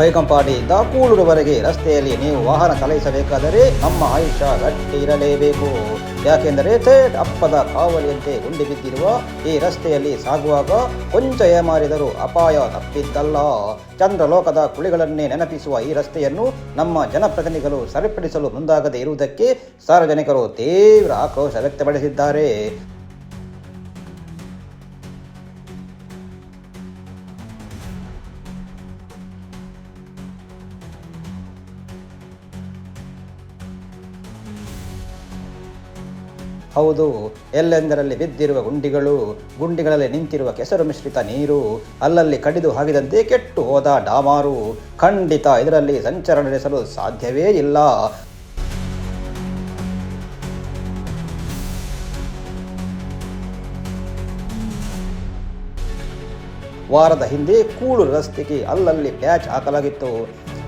ಪೈಕಂಪಾಡಿಯಿಂದ ಕೂಳೂರುವರೆಗೆ ರಸ್ತೆಯಲ್ಲಿ ನೀವು ವಾಹನ ಚಲಾಯಿಸಬೇಕಾದರೆ ನಮ್ಮ ಆಯುಷ ಗಟ್ಟಿ ಇರಲೇಬೇಕು ಯಾಕೆಂದರೆ ಥೇಟ್ ಅಪ್ಪದ ಕಾವಲಿಯಂತೆ ಗುಂಡಿ ಬಿದ್ದಿರುವ ಈ ರಸ್ತೆಯಲ್ಲಿ ಸಾಗುವಾಗ ಕೊಂಚ ಏಮಾರಿದರೂ ಅಪಾಯ ತಪ್ಪಿದ್ದಲ್ಲ. ಚಂದ್ರಲೋಕದ ಕುಳಿಗಳನ್ನೇ ನೆನಪಿಸುವ ಈ ರಸ್ತೆಯನ್ನು ನಮ್ಮ ಜನಪ್ರತಿನಿಧಿಗಳು ಸರಿಪಡಿಸಲು ಮುಂದಾಗದೇ ಇರುವುದಕ್ಕೆ ಸಾರ್ವಜನಿಕರು ತೀವ್ರ ಆಕ್ರೋಶ ವ್ಯಕ್ತಪಡಿಸಿದ್ದಾರೆ. ಹೌದು, ಎಲ್ಲೆಂದರಲ್ಲಿ ಬಿದ್ದಿರುವ ಗುಂಡಿಗಳು, ಗುಂಡಿಗಳಲ್ಲಿ ನಿಂತಿರುವ ಕೆಸರು ಮಿಶ್ರಿತ ನೀರು, ಅಲ್ಲಲ್ಲಿ ಕಡಿದು ಹಾಕಿದಂತೆ ಕೆಟ್ಟು ಹೋದ ಡಾಮಾರು. ಖಂಡಿತ ಇದರಲ್ಲಿ ಸಂಚಾರ ನಡೆಸಲು ಸಾಧ್ಯವೇ ಇಲ್ಲ. ವಾರದ ಹಿಂದೆ ಕೂಳು ರಸ್ತೆಗೆ ಅಲ್ಲಲ್ಲಿ ಪ್ಯಾಚ್ ಹಾಕಲಾಗಿತ್ತು.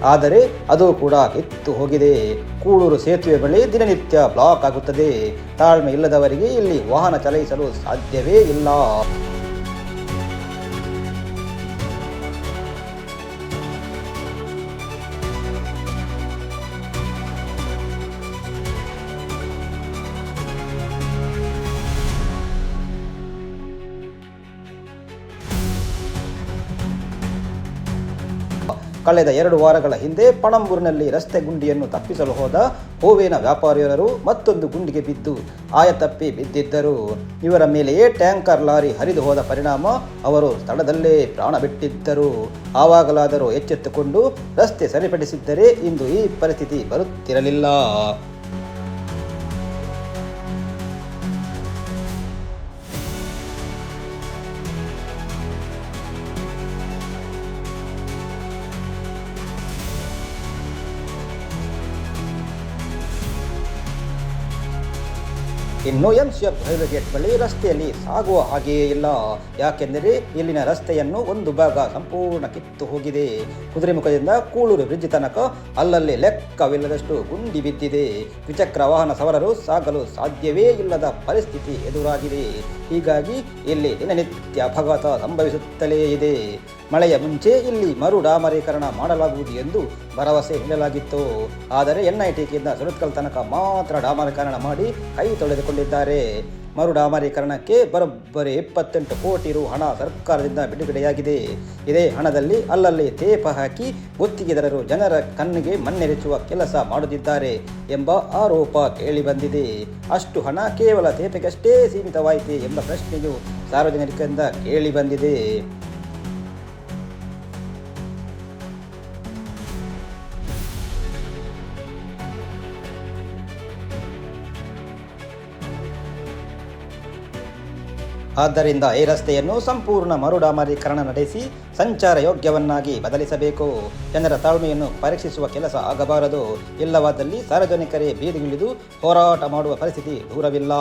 ಆದರೆ ಅದು ಕೂಡ ಕಿತ್ತು ಹೋಗಿದೆ. ಕೂಳೂರು ಸೇತುವೆ ಬಳಿ ದಿನನಿತ್ಯ ಬ್ಲಾಕ್ ಆಗುತ್ತದೆ. ತಾಳ್ಮೆ ಇಲ್ಲದವರಿಗೆ ಇಲ್ಲಿ ವಾಹನ ಚಲಾಯಿಸಲು ಸಾಧ್ಯವೇ ಇಲ್ಲ. ಕಳೆದ ಎರಡು ವಾರಗಳ ಹಿಂದೆ ಪಣಂಬೂರಿನಲ್ಲಿ ರಸ್ತೆ ಗುಂಡಿಯನ್ನು ತಪ್ಪಿಸಲು ಹೋದ ಹೂವಿನ ವ್ಯಾಪಾರಿಯರು ಮತ್ತೊಂದು ಗುಂಡಿಗೆ ಬಿದ್ದು ಆಯತಪ್ಪಿ ಬಿದ್ದಿದ್ದರು. ಇವರ ಮೇಲೆಯೇ ಟ್ಯಾಂಕರ್ ಲಾರಿ ಹರಿದು ಹೋದ ಪರಿಣಾಮ ಅವರು ಸ್ಥಳದಲ್ಲೇ ಪ್ರಾಣ ಬಿಟ್ಟಿದ್ದರು. ಆವಾಗಲಾದರೂ ಎಚ್ಚೆತ್ತುಕೊಂಡು ರಸ್ತೆ ಸರಿಪಡಿಸಿದ್ದರೆ ಇಂದು ಈ ಪರಿಸ್ಥಿತಿ ಬರುತ್ತಿರಲಿಲ್ಲ. ಇನ್ನು M C F railway gate ಬಳಿ ರಸ್ತೆಯಲ್ಲಿ ಸಾಗುವ ಹಾಗೆಯೇ ಇಲ್ಲ. ಯಾಕೆಂದರೆ ಇಲ್ಲಿನ ರಸ್ತೆಯನ್ನು ಒಂದು ಭಾಗ ಸಂಪೂರ್ಣ ಕಿತ್ತು ಹೋಗಿದೆ. ಕುದುರೆಮುಖದಿಂದ ಕೂಳೂರು ಬ್ರಿಡ್ಜ್ ತನಕ ಅಲ್ಲಲ್ಲಿ ಲೆಕ್ಕವಿಲ್ಲದಷ್ಟು ಗುಂಡಿ ಬಿದ್ದಿದೆ. ದ್ವಿಚಕ್ರ ವಾಹನ ಸವಾರರು ಸಾಗಲು ಸಾಧ್ಯವೇ ಇಲ್ಲದ ಪರಿಸ್ಥಿತಿ ಎದುರಾಗಿದೆ. ಹೀಗಾಗಿ ಇಲ್ಲಿ ದಿನನಿತ್ಯ ಅಪಘಾತ ಸಂಭವಿಸುತ್ತಲೇ ಇದೆ. ಮಳೆಯ ಮುಂಚೆ ಇಲ್ಲಿ ಮರು ಡಾಮರೀಕರಣ ಮಾಡಲಾಗುವುದು ಎಂದು ಭರವಸೆ ನೀಡಲಾಗಿತ್ತು ಆದರೆ ಎನ್ಐಟಿಕೆಯಿಂದ ಸುರತ್ಕಲ್ ತನಕ ಮಾತ್ರ ಡಾಮರೀಕರಣ ಮಾಡಿ ಕೈ ತೊಳೆದುಕೊಂಡಿದ್ದಾರೆ. ಮರು ಡಾಮರೀಕರಣಕ್ಕೆ ಬರೋಬ್ಬರಿ ಇಪ್ಪತ್ತೆಂಟು ಕೋಟಿ ರು ಹಣ ಸರ್ಕಾರದಿಂದ ಬಿಡುಗಡೆಯಾಗಿದೆ. ಇದೇ ಹಣದಲ್ಲಿ ಅಲ್ಲಲ್ಲಿ ತೇಪ ಹಾಕಿ ಗುತ್ತಿಗೆದಾರರು ಜನರ ಕಣ್ಣಿಗೆ ಮಣ್ಣೆರೆಚುವ ಕೆಲಸ ಮಾಡುತ್ತಿದ್ದಾರೆ ಎಂಬ ಆರೋಪ ಕೇಳಿಬಂದಿದೆ. ಅಷ್ಟು ಹಣ ಕೇವಲ ತೇಪೆಗಷ್ಟೇ ಸೀಮಿತವಾಯಿತೆ ಎಂಬ ಪ್ರಶ್ನೆಯು ಸಾರ್ವಜನಿಕರಿಂದ ಕೇಳಿಬಂದಿದೆ. ಆದ್ದರಿಂದ ಈ ರಸ್ತೆಯನ್ನು ಸಂಪೂರ್ಣ ಮರುಡಾಮರೀಕರಣ ನಡೆಸಿ ಸಂಚಾರ ಯೋಗ್ಯವನ್ನಾಗಿ ಬದಲಿಸಬೇಕು. ಜನರ ತಾಳ್ಮೆಯನ್ನು ಪರೀಕ್ಷಿಸುವ ಕೆಲಸ ಆಗಬಾರದು. ಇಲ್ಲವಾದಲ್ಲಿ ಸಾರ್ವಜನಿಕರೇ ಬೀದಿಗಿಳಿದು ಹೋರಾಟ ಮಾಡುವ ಪರಿಸ್ಥಿತಿ ದೂರವಿಲ್ಲ.